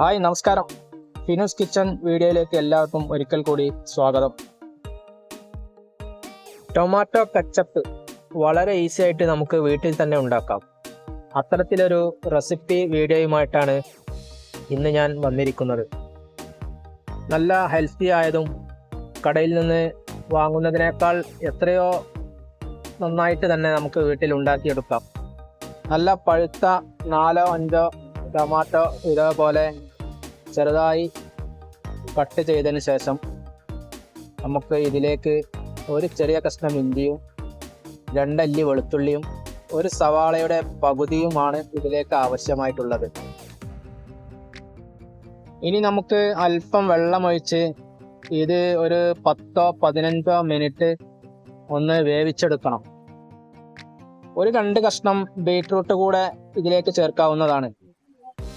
Hi നമസ്കാരം. ഫിനോസ് kitchen വീഡിയോയിലേക്ക് എല്ലാവർക്കും ഒരിക്കൽ കൂടി സ്വാഗതം. ടൊമാറ്റോ കച്ചപ്പ് വളരെ ഈസി ആയിട്ട് നമുക്ക് വീട്ടിൽ തന്നെ ഉണ്ടാക്കാം. അത്തരത്തിലൊരു റെസിപ്പി വീഡിയോയുമായിട്ടാണ് ഇന്ന് ഞാൻ വന്നിരിക്കുന്നത്. നല്ല ഹെൽത്തി ആയതും കടയിൽ നിന്ന് വാങ്ങുന്നതിനേക്കാൾ എത്രയോ നന്നായിട്ട് തന്നെ നമുക്ക് വീട്ടിൽ ഉണ്ടാക്കിയെടുക്കാം. നല്ല പഴുത്ത നാലോ അഞ്ചോ ടൊമാറ്റോ ഇതേപോലെ ചെറുതായി കട്ട് ചെയ്തതിന് ശേഷം നമുക്ക് ഇതിലേക്ക് ഒരു ചെറിയ കഷ്ണം ഇഞ്ചിയും രണ്ടല്ലി വെളുത്തുള്ളിയും ഒരു സവാളയുടെ പകുതിയുമാണ് ഇതിലേക്ക് ആവശ്യമായിട്ടുള്ളത്. ഇനി നമുക്ക് അല്പം വെള്ളമൊഴിച്ച് ഇത് ഒരു പത്തോ പതിനഞ്ചോ മിനിറ്റ് ഒന്ന് വേവിച്ചെടുക്കണം. ഒരു രണ്ട് കഷ്ണം ബീട്രൂട്ട് കൂടെ ഇതിലേക്ക് ചേർക്കാവുന്നതാണ്.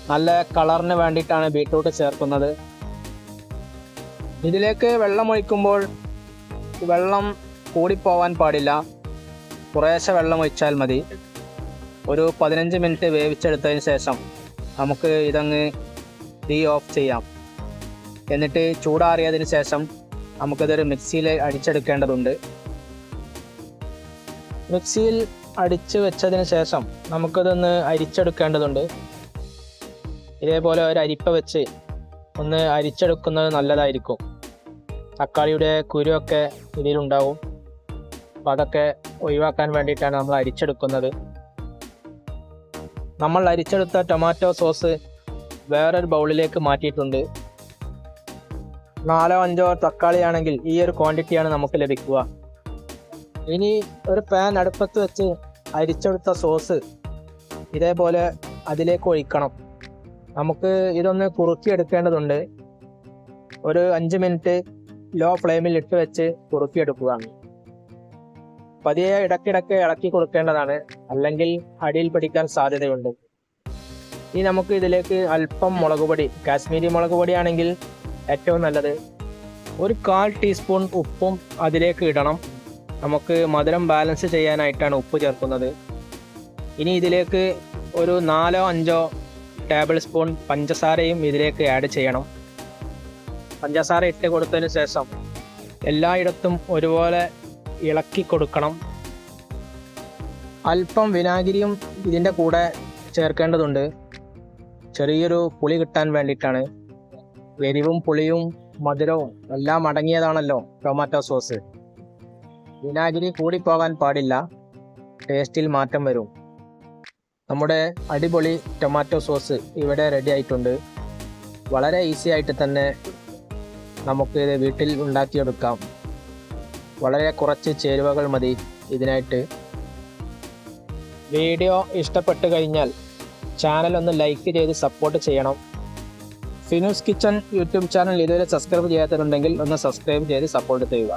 നല്ല കളറിന് വേണ്ടിയിട്ടാണ് ബീട്രൂട്ട് ചേർക്കുന്നത്. ഇതിലേക്ക് വെള്ളം ഒഴിക്കുമ്പോൾ വെള്ളം കൂടിപ്പോവാൻ പാടില്ല. കുറേശ്ശെ വെള്ളം ഒഴിച്ചാൽ മതി. ഒരു പതിനഞ്ച് മിനിറ്റ് വേവിച്ചെടുത്തതിന് ശേഷം നമുക്ക് ഇതങ്ങ് തീ ഓഫ് ചെയ്യാം. എന്നിട്ട് ചൂടാറിയതിന് ശേഷം നമുക്കിതൊരു മിക്സിയിൽ അടിച്ചെടുക്കേണ്ടതുണ്ട്. മിക്സിയിൽ അടിച്ച് വെച്ചതിന് ശേഷം നമുക്കിതൊന്ന് അരിച്ചെടുക്കേണ്ടതുണ്ട്. ഇതേപോലെ ഒരു അരിപ്പ വെച്ച് ഒന്ന് അരിച്ചെടുക്കുന്നത് നല്ലതായിരിക്കും. തക്കാളിയുടെ കുരുവൊക്കെ ഇതിലുണ്ടാവും. അപ്പം അതൊക്കെ ഒഴിവാക്കാൻ വേണ്ടിയിട്ടാണ് നമ്മൾ അരിച്ചെടുക്കുന്നത്. നമ്മൾ അരിച്ചെടുത്ത ടൊമാറ്റോ സോസ് വേറൊരു ബൗളിലേക്ക് മാറ്റിയിട്ടുണ്ട്. നാലോ അഞ്ചോ തക്കാളിയാണെങ്കിൽ ഈ ഒരു ക്വാണ്ടിറ്റിയാണ് നമുക്ക് ലഭിക്കുക. ഇനി ഒരു പാൻ അടുപ്പത്ത് വെച്ച് അരിച്ചെടുത്ത സോസ് ഇതേപോലെ അതിലേക്ക് ഒഴിക്കണം. നമുക്ക് ഇതൊന്ന് കുറുക്കിയെടുക്കേണ്ടതുണ്ട്. ഒരു അഞ്ച് മിനിറ്റ് ലോ ഫ്ലെയിമിൽ ഇട്ട് വെച്ച് കുറുക്കിയെടുക്കുകയാണ്. പതിയെ ഇടയ്ക്കിടയ്ക്ക് ഇളക്കി കൊടുക്കേണ്ടതാണ്. അല്ലെങ്കിൽ അടിയിൽ പിടിക്കാൻ സാധ്യതയുണ്ട്. ഇനി നമുക്ക് ഇതിലേക്ക് അല്പം മുളക് പൊടി കാശ്മീരി മുളക് പൊടിയാണെങ്കിൽ ഏറ്റവും നല്ലത്. ഒരു കാൽ ടീസ്പൂൺ ഉപ്പും അതിലേക്ക് ഇടണം. നമുക്ക് മധുരം ബാലൻസ് ചെയ്യാനായിട്ടാണ് ഉപ്പ് ചേർക്കുന്നത്. ഇനി ഇതിലേക്ക് ഒരു നാലോ അഞ്ചോ ടേബിൾ സ്പൂൺ പഞ്ചസാരയും ഇതിലേക്ക് ആഡ് ചെയ്യണം. പഞ്ചസാര ഇട്ട് കൊടുത്തതിന് ശേഷം എല്ലായിടത്തും ഒരുപോലെ ഇളക്കി കൊടുക്കണം. അല്പം വിനാഗിരിയും ഇതിന്റെ കൂടെ ചേർക്കേണ്ടതുണ്ട്. ചെറിയൊരു പുളി കിട്ടാൻ വേണ്ടിയിട്ടാണ്. എരിവും പുളിയും മധുരവും എല്ലാം അടങ്ങിയതാണല്ലോ ടൊമാറ്റോ സോസ്. വിനാഗിരി കൂടിപ്പോകാൻ പാടില്ല. ടേസ്റ്റിൽ മാറ്റം വരും. നമ്മുടെ അടിപൊളി ടൊമാറ്റോ സോസ് ഇവിടെ റെഡി ആയിട്ടുണ്ട്. വളരെ ഈസി ആയിട്ട് തന്നെ നമുക്ക് ഇത് വീട്ടിൽ ഉണ്ടാക്കിയെടുക്കാം. വളരെ കുറച്ച് ചേരുവകൾ മതി ഇതിനായിട്ട്. വീഡിയോ ഇഷ്ടപ്പെട്ടു കഴിഞ്ഞാൽ ചാനൽ ഒന്ന് ലൈക്ക് ചെയ്ത് സപ്പോർട്ട് ചെയ്യണം. ഫിനൂസ് കിച്ചൺ യൂട്യൂബ് ചാനൽ ഇതുവരെ സബ്സ്ക്രൈബ് ചെയ്യാത്തതുണ്ടെങ്കിൽ ഒന്ന് സബ്സ്ക്രൈബ് ചെയ്ത് സപ്പോർട്ട് ചെയ്യുക.